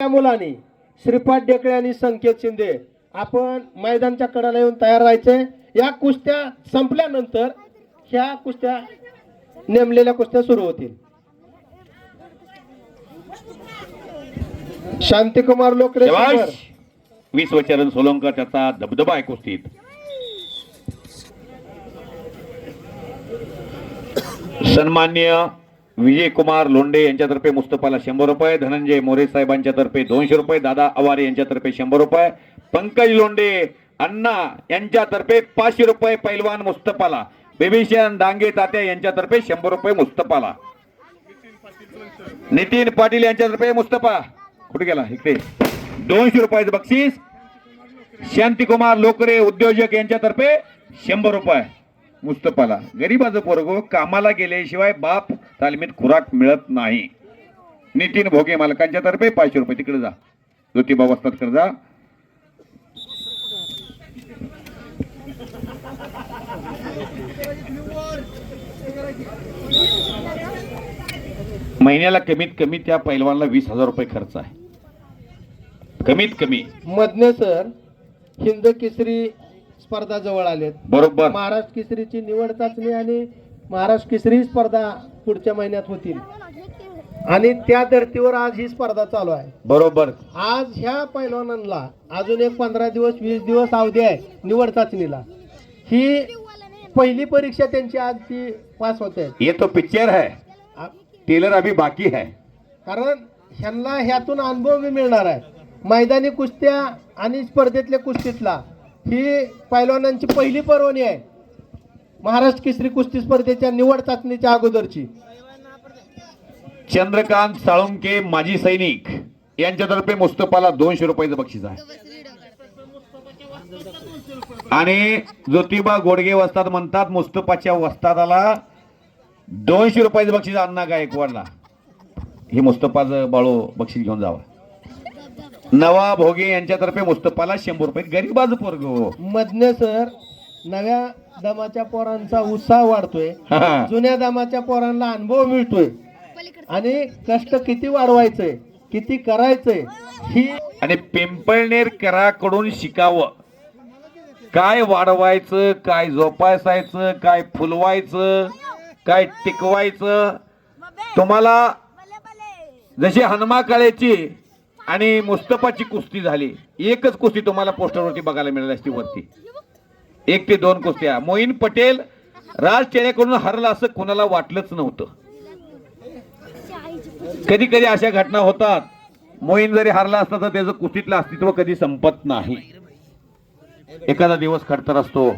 त्या मुलांनी श्रीपाद डेकळे आणि संकेत शिंदे आपण मैदानच्या कडाला येऊन तयार राहायचे. या कुस्त्या संपल्यानंतर ह्या कुस्त्या नेमलेल्या कुस्त्या सुरू होतील. शांतिकुमार लोकरे. विश्वचरण सोलंकर त्याचा धबधबा आहे कुस्तीत. सन्मान्य विजय कुमार यांच्यातर्फे मुस्तफाला शंभर रुपये धनंजय मोरे साहेबांच्या तर्फे दोनशे रुपये दादा अवारे यांच्यातर्फे शंभर रुपये पंकज लोंडे अण्णा यांच्यातर्फे पाचशे रुपये पैलवान मुस्तफाला बेबीशन दांगे तात्या यांच्यातर्फे शंभर रुपये मुस्तफाला. नितीन पाटील यांच्यातर्फे मुस्तफा. कुठे गेला? इकडे. दोनशे रुपयाचं बक्षीस. शांतीकुमार लोकरे उद्योजक यांच्यातर्फे शंभर रुपये मुस्तफाला. गरीबाचं पोरगो कामाला गेल्याशिवाय बाप तालमीत खुराक मिळत नाही. नितीन भोगे मालकांच्या तर्फे पाचशे रुपये तिकडे जा. ज्योतिबा वस्तादकडे जा. महिन्याला कमीत कमी त्या पैलवानला वीस हजार रुपये खर्च आहे. कमीत कमी. मधने सर हिंद केसरी स्पर्धा जवळ आलेत. बरोबर. महाराष्ट्र केसरीची निवड चाचणी आणि महाराष्ट्र केसरी स्पर्धा पुढच्या महिन्यात होतील. आणि त्या धर्तीवर आज ही स्पर्धा चालू आहे. बरोबर. आज ह्या पैलवानांना अजून एक पंधरा दिवस वीस दिवस अवधी आहे निवड चाचणीला. ही पहिली परीक्षा त्यांची आज ती पास होते. ये तो पिक्चर है. टेलर अभी बाकी है. कारण ह्यांना ह्यातून अनुभव बी मिळणार आहे. मैदानी कुस्त्या आणि स्पर्धेतल्या कुस्तीतला ही पैलवानांची पहिली पर्वणी आहे. महाराष्ट्र केसरी कुस्ती स्पर्धेच्या निवड चाचणीच्या अगोदरची. चंद्रकांत साळुंके माजी सैनिक. यांच्यातर्फे मुस्तफाला दोनशे रुपयाचं बक्षीस आहे. आणि ज्योतिबा गोडगे वस्ताद म्हणतात मुस्तफाच्या वस्तादाला दोनशे रुपयाचं बक्षीस अण्णा गायकवाडला हे मुस्तफाचं बाळू बक्षीस घेऊन जावं. नवा भोगे यांच्यातर्फे मुस्तफाला शंभर रुपये. गरीबाचं पोरग हो. मधने सर नव्या दमाच्या पोरांचा उत्साह वाढतोय. जुन्या दमाच्या पोरांना अनुभव मिळतोय. आणि कष्ट किती वाढवायचंय किती करायचंय ही आणि पिंपळनेरकराकडून शिकावं. काय वाढवायचं काय जोपासायचं काय फुलवायचं काय टिकवायचं तुम्हाला जशी हनुमा काळेची आणि मुस्तफाची कुस्ती झाली एकच कुस्ती तुम्हाला पोस्टरवरती बघायला मिळाली असती वरती. एक ते दोन कुस्त्या. मोईन पटेल राज टेण्याकडून हरला असं कोणाला वाटलंच नव्हतं. कधी कधी अशा घटना होतात. मोहीन जरी हरला असता तर त्याचं कुस्तीतलं अस्तित्व कधी संपत नाही. एखादा दिवस खडतर असतो.